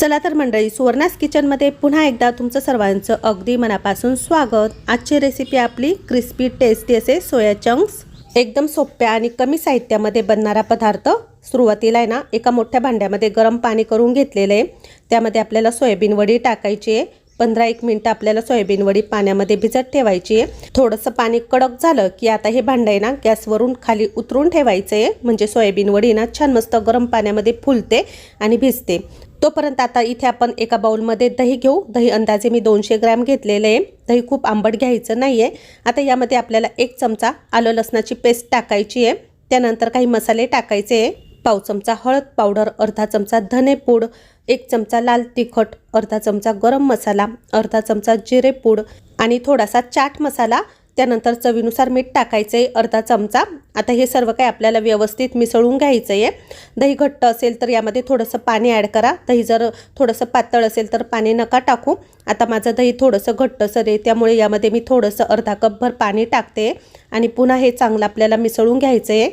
चला तर मंडळी सुवर्णास किचनमध्ये पुन्हा एकदा तुमचं सर्वांचं अगदी मनापासून स्वागत. आजची रेसिपी आपली क्रिस्पी टेस्टी असे सोया चंक्स एकदम सोप्या आणि कमी साहित्यामध्ये बनणारा पदार्थ. सुरुवातीला आहे ना एका मोठ्या भांड्यामध्ये गरम पाणी करून घेतलेलं आहे. त्यामध्ये आपल्याला सोयाबीन वडी टाकायची आहे. पंधरा एक मिनटं आपल्याला सोयाबीन वडी पाण्यामध्ये भिजत ठेवायची आहे. थोडंसं पाणी कडक झालं की आता हे भांडं आहे ना गॅसवरून खाली उतरून ठेवायचं आहे. म्हणजे सोयाबीन वडी ना छान मस्त गरम पाण्यामध्ये फुलते आणि भिजते. तोपर्यंत आता इथे आपण एका बाउलमध्ये दही घेऊ. दही अंदाजे मी दोनशे ग्रॅम घेतलेलं आहे. दही खूप आंबट घ्यायचं नाही आहे आता यामध्ये आपल्याला एक चमचा आलं लसणाची पेस्ट टाकायची आहे. त्यानंतर काही मसाले टाकायचे आहे. पाव चमचा हळद पावडर अर्धा चमचा धने पूड एक चमचा लाल तिखट अर्धा चमचा गरम मसाला अर्धा चमचा जिरे पूड आणि थोडासा चाट मसाला त्यानंतर चवीनुसार मीठ टाकायचं आहे अर्धा चमचा. आता हे सर्व काही आपल्याला व्यवस्थित मिसळून घ्यायचं आहे दही घट्ट असेल तर यामध्ये थोडंसं पाणी ॲड करा. दही जर थोडंसं पातळ असेल तर पाणी नका टाकू. आता माझं दही थोडंसं घट्टसर आहे त्यामुळे यामध्ये मी थोडंसं अर्धा कपभर पाणी टाकते. आणि पुन्हा हे चांगलं आपल्याला मिसळून घ्यायचं आहे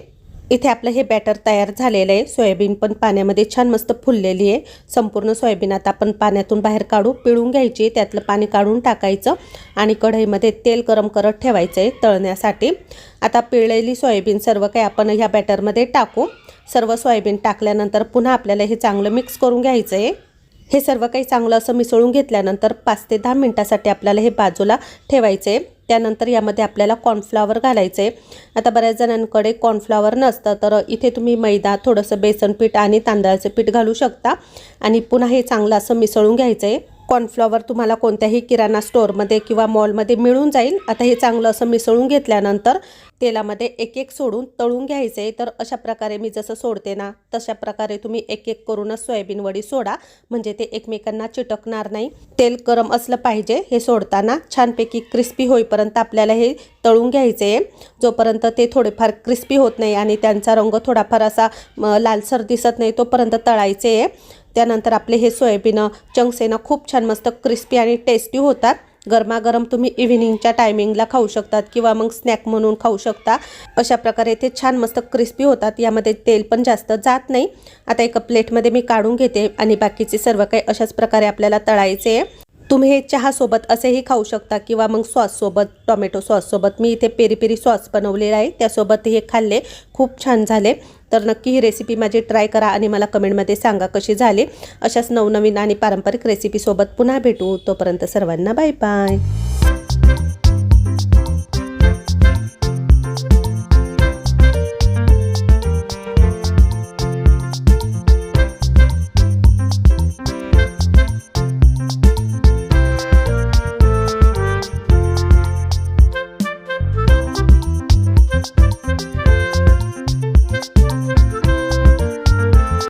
इथे आपलं हे बॅटर तयार झालेलं आहे. सोयाबीन पण पाण्यामध्ये छान मस्त फुललेली आहे. संपूर्ण सोयाबीन आता आपण पाण्यातून बाहेर काढू पिळून घ्यायची त्यातलं पाणी काढून टाकायचं आणि कढईमध्ये तेल गरम करत ठेवायचं आहे तळण्यासाठी. आता पिळलेली सोयाबीन सर्व काही आपण ह्या बॅटरमध्ये टाकू. सर्व सोयाबीन टाकल्यानंतर पुन्हा आपल्याला हे चांगलं मिक्स करून घ्यायचं आहे. हे सर्व काही चांगलं असं मिसळून घेतल्यानंतर पाच ते दहा मिनटासाठी आपल्याला हे बाजूला ठेवायचे. आहे त्यानंतर यामध्ये आपल्याला कॉर्नफ्लावर घालायचं. आहे आता बऱ्याच जणांकडे कॉर्नफ्लावर नसतं तर इथे तुम्ही मैदा थोडंसं बेसन पीठ आणि तांदळाचं पीठ घालू शकता. आणि पुन्हा हे चांगलं असं मिसळून घ्यायचं आहे कॉर्नफ्लॉवर तुम्हाला कोणत्याही किराणा स्टोअरमध्ये किंवा मॉलमध्ये मिळून जाईल. आता हे चांगलं असं मिसळून घेतल्यानंतर तेलामध्ये एक एक सोडून तळून घ्यायचं. आहे तर अशा प्रकारे मी जसं सोडते ना तशा प्रकारे तुम्ही एक एक करूनच सोयाबीन वडी सोडा. म्हणजे ते एकमेकांना चिटकणार नाही. तेल गरम असलं पाहिजे हे सोडताना. छानपैकी क्रिस्पी होईपर्यंत आपल्याला हे तळून घ्यायचे. जोपर्यंत ते थोडेफार क्रिस्पी होत नाही आणि त्यांचा रंग थोडाफार असा लालसर दिसत नाही तोपर्यंत तळायचे. आहे त्यानंतर आपले हे सोयाबीन चंक्स आहे ना खूप छान मस्त क्रिस्पी आणि टेस्टी होतात. गरमागरम तुम्ही इव्हिनिंगच्या टायमिंगला खाऊ शकतात किंवा मग स्नॅक म्हणून खाऊ शकता. अशा प्रकारे ते छान मस्त क्रिस्पी होतात. यामध्ये तेल पण जास्त जात नाही. आता एका प्लेटमध्ये मी काढून घेते आणि बाकीचे सर्व काही अशाच प्रकारे आपल्याला तळायचे. आहे तुम्ही हे चहासोबत असेही खाऊ शकता किंवा मग सॉससोबत टोमॅटो सॉससोबत मी इथे पेरी पेरी सॉस बनवलेला आहे. त्यासोबत हे खाल्ले. खूप छान झाले. तर नक्की ही रेसिपी माझी ट्राय करा आणि मला कमेंटमध्ये सांगा कशी झाली. अशाच नवनवीन आणि पारंपरिक रेसिपीसोबत पुन्हा भेटू. तोपर्यंत सर्वांना बाय बाय